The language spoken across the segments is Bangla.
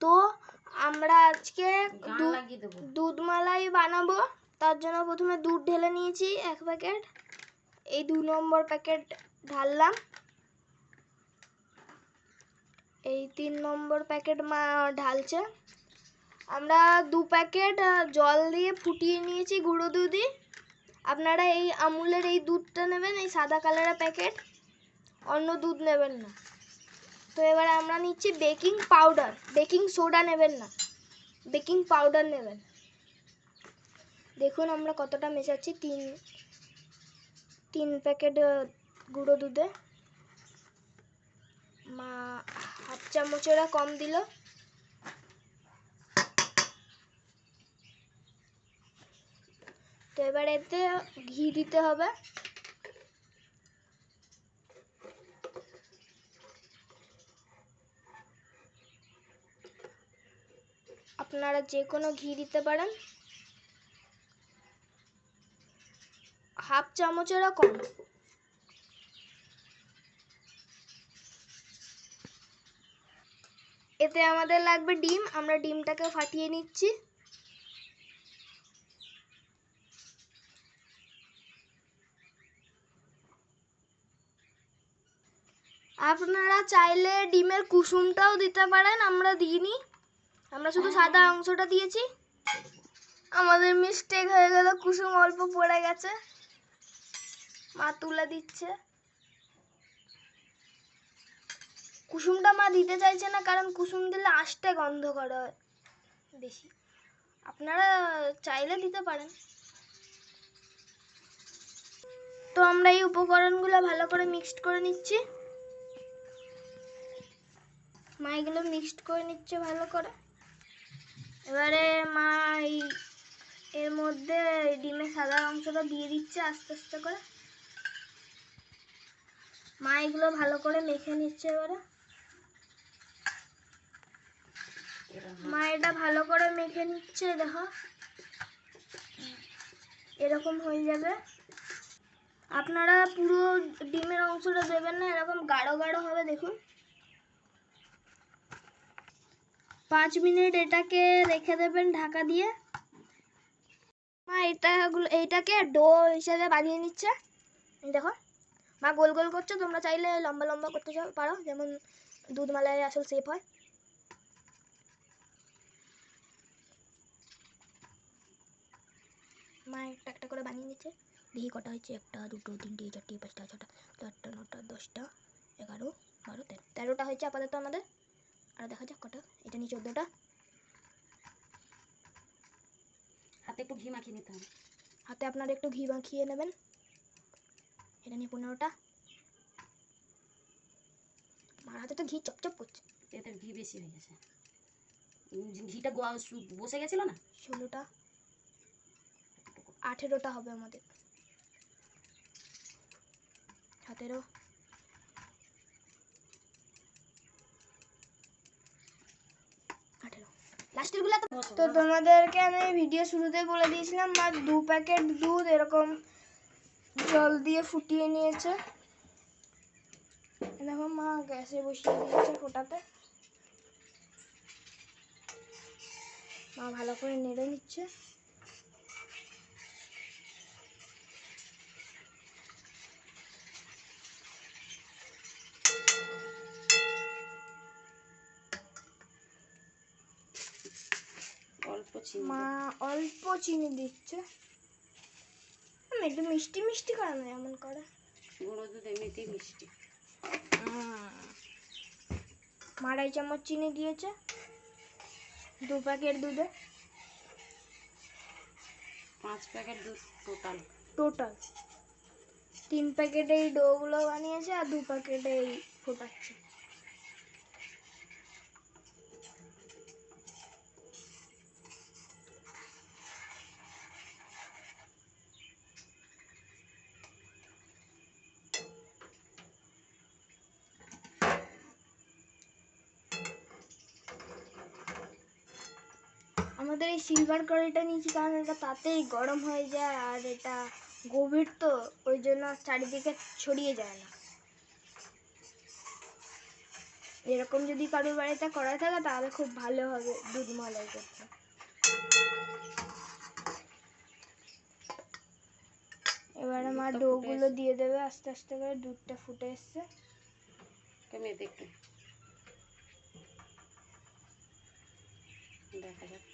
তো আমরা আজকে দুধ মালাই বানাবো। তার জন্য প্রথমে দুধ ঢেলে নিয়েছি এক প্যাকেট। এই দু নম্বর প্যাকেট ঢাললাম। এই তিন নম্বর প্যাকেট মা ঢালছে। আমরা দু প্যাকেট জল দিয়ে ফুটিয়ে নিয়েছি গুঁড়ো দুধই আপনারা এই আমুলের এই দুধটা নেবেন এই সাদা কালারের প্যাকেট। অন্য দুধ নেবেন না। তো এবারে আমরা নিচ্ছি বেকিং পাউডার। বেকিং সোডা নেবেন না। বেকিং পাউডার নেবেন। দেখুন আমরা কতটা মেশাচ্ছি। তিন তিন প্যাকেট গুঁড়ো দুধে। মা, হাফ চামচেরা কম দিল। তো এবার এতে ঘি দিতে হবে। আপনারা যে কোনো ঘি দিতে পারেন। হাফ চামচেরও কম। এতে আমাদের লাগবে ডিম। আমরা ডিমটাকে ফাটিয়ে নিচ্ছি। আপনারা চাইলে ডিমের কুসুমটাও দিতে পারেন, আমরা দিইনি। আমরা শুধু সাদা অংশটা দিয়েছি। আমাদের মিস্টেক হয়ে গেল, কুসুম অল্প পড়ে গেছে। মা তুলে দিচ্ছে। কুসুমটা মা দিতে চাইছে না, কারণ কুসুম দিলে আষ্টে গন্ধ করে হয় বেশি। আপনারা চাইলে দিতে পারেন। তো আমরা এই উপকরণগুলো ভালো করে মিক্সড করে নিচ্ছি। মা এগুলো মিক্সড করে নিচ্ছে ভালো করে। এবারে মা এই, এর মধ্যে ডিমের সাদা অংশটা দিয়ে দিচ্ছে আস্তে আস্তে করে। মা এগুলো ভালো করে মেখে নিচ্ছে এবারে। মা এটা ভালো করে মেখে নিচ্ছে, দেখো। এরকম হয়ে যাবে। আপনারা পুরো ডিমের অংশটা দেবেন না, এরকম গাঢ় গাঢ় হবে, দেখুন। পাঁচ মিনিট এটাকে রেখে দেবেন ঢাকা দিয়ে। মা এটাগুলো এইটাকে ডো হিসেবে বানিয়ে নিচ্ছে। দেখো। মা, গোল গোল করছে, তোমরা চাইলে লম্বা লম্বা করতে পারো। যেমন দুধ মালাই আসল শেপ হয়। মা, একটা একটা করে বানিয়ে নিচ্ছে। দেখি কটা হয়েছে, একটা, দুটো, তিনটে, চারটে, পাঁচটা, ছটা চারটা নটা, দশটা, এগারো, বারো, তেরো। তেরোটা হয়েছে আপাতত আমাদের। আর দেখা যাক কটা। এটা নিয়ে চোদ্দোটা। হাতে একটু ঘি মাখিয়ে নিতে হবে। হাতে আপনারা একটু ঘি মাখিয়ে নেবেন। এটা নিয়ে পনেরোটা। মার হাতে তো ঘি চপচপ করছে। এতে ঘি বেশি হয়ে গেছে। ঘিটা গোয়া- বসে গেছিল না? ষোলোটা। আঠেরোটা হবে আমাদের। সতেরো আঠেরো লাস্টেরগুলো তো তো তোমাদেরকে আমি ভিডিও শুরুতেই বলে দিয়েছিলাম মা দু প্যাকেট দুধ এরকম জল দিয়ে ফুটিয়ে নিয়েছে। দেখো মা গ্যাসে বসিয়ে দিয়েছে ফোটাতে মা ভালো করে নেড়ে নিচ্ছে অল্প চিনি মা অল্প চিনি দিচ্ছে। আমি একটু মিষ্টি মিষ্টি করে না এমন করে। গুঁড়ো দুধ এমনিতেই মিষ্টি। মা আড়াই চামচ চিনি দিয়েছে। দু প্যাকেট দুধে। পাঁচ প্যাকেট দুধ টোটাল টোটাল তিন প্যাকেট এই ডোগুলো বানিয়েছে আর দু প্যাকেট এই ফোটাচ্ছে। আমাদের এই সিলভার কড়াইটা নিয়েছি কারণ এটা তাতেই গরম হয়ে যায় আর এটা গভীর তো ওই জন্য চারিদিকে ছড়িয়ে যায় না। এরকম যদি কারোর বাড়িতে করা থাকে তাহলে খুব ভালো হবে দুধ মালাই করতে। এবারে দুধটা ডোগুলো দিয়ে দেবে আস্তে আস্তে করে দুধটা ফুটে এসছে। কমিয়ে দেখতে দেখা যাক।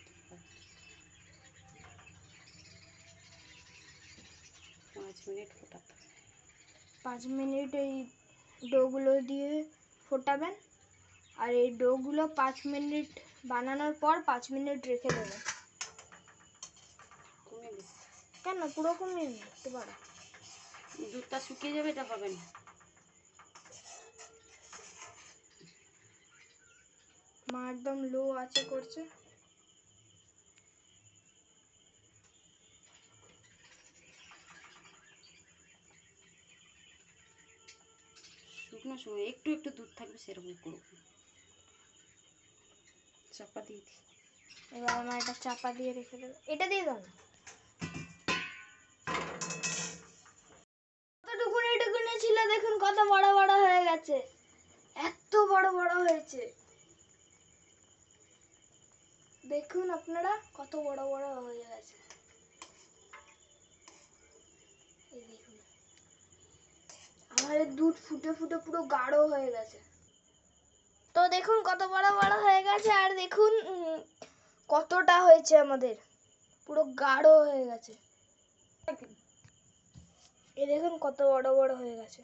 পাঁচ মিনিট ফোটাতে। পাঁচ মিনিট এই ডোগুলো দিয়ে ফোটাবেন আর এই ডোগুলো পাঁচ মিনিট বানানোর পর পাঁচ মিনিট রেখে দেবেন। কেন? পুরো কমিয়ে নিতে পারো দুধটা শুকিয়ে যাবে এটা হবে না। মা একদম লো আছে করছে। শুকনো সময় একটু একটু দুধ থাকবে সেরকম করব চাপা দিয়ে দিই। এবার আমার এটা চাপা দিয়ে রেখে দেবে। এটা দিয়ে দাও না। কতটুকুনি টুকুনি ছিল দেখুন, কত বড় বড় হয়ে গেছে। এত বড় বড় হয়েছে। দেখুন আপনারা, কত বড় বড় হয়ে গেছে এই দেখুন আমার এর দুধ ফুটে ফুটে পুরো গাঢ় হয়ে গেছে। তো দেখুন কত বড় বড় হয়ে গেছে, আর দেখুন কতটা হয়েছে আমাদের। পুরো গাঢ় হয়ে গেছে। এ দেখুন কত বড় বড় হয়ে গেছে।